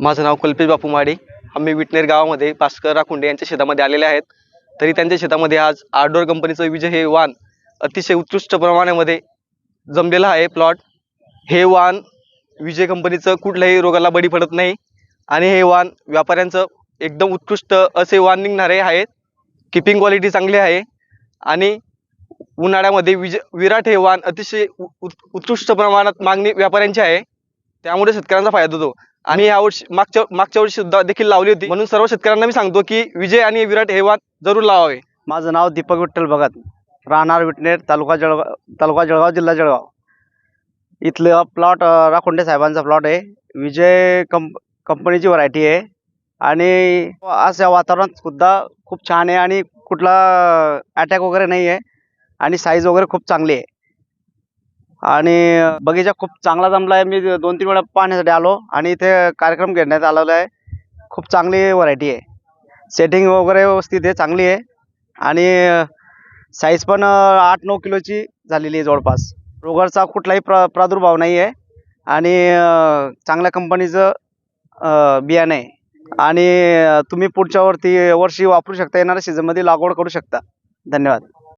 माझं नाव कल्पेश बापू माडे. आम्ही विटनेर गावामध्ये भास्कर राखुंडे यांच्या शेतामध्ये आलेले आहेत. तरी त्यांच्या शेतामध्ये आज आर्डोर कंपनीचं विजय हे वाण अतिशय उत्कृष्ट प्रमाणामध्ये जमलेलं आहे प्लॉट हे वाण विजय कंपनीचं कुठल्याही रोगाला बळी पडत नाही. आणि हे वाण व्यापाऱ्यांचं एकदम उत्कृष्ट असे वाण निघणारे आहेत. किपिंग क्वालिटी चांगली आहे. आणि उन्हाळ्यामध्ये विज विराट हे वाण अतिशय उत- उत्कृष्ट प्रमाणात मागणी व्यापाऱ्यांची आहे. त्यामुळे शेतकऱ्यांचा फायदा होतो. आणि यावर्षी मागच्या मागच्या वर्षी सुद्धा देखील लावली होती. म्हणून सर्व शेतकऱ्यांना मी सांगतो की विजय आणि विराट हे वाण जरूर लावावे. माझं नाव दीपक विठ्ठल भगत. राहणार विटनेर तालुका जळगाव तालुका जळगाव जिल्हा जळगाव. इथलं प्लॉट राखोंडे साहेबांचा प्लॉट आहे. विजय कंप कंपनीची व्हरायटी आहे. आणि असं वातावरणात सुद्धा खूप छान आहे आणि कुठला अटॅक वगैरे नाही आहे आणि साईज वगैरे खूप चांगली आहे. आणि बगीचा खूप चांगला जमला आहे मी दोन तीन वेळा पाहण्यासाठी आलो आणि इथे कार्यक्रम घेण्यात आलेला आहे. खूप चांगली व्हरायटी आहे. सेटिंग वगैरे व्यवस्थित आहे चांगली आहे. आणि साईज पण आठ नऊ किलोची झालेली आहे जवळपास. रोगाचा कुठलाही प्र प्रादुर्भाव नाही आहे. आणि चांगल्या कंपनीचं बियाणं आहे. आणि तुम्ही पुढच्या वरती वर्षी वापरू शकता येणाऱ्या सीझनमध्ये लागवड करू शकता. धन्यवाद.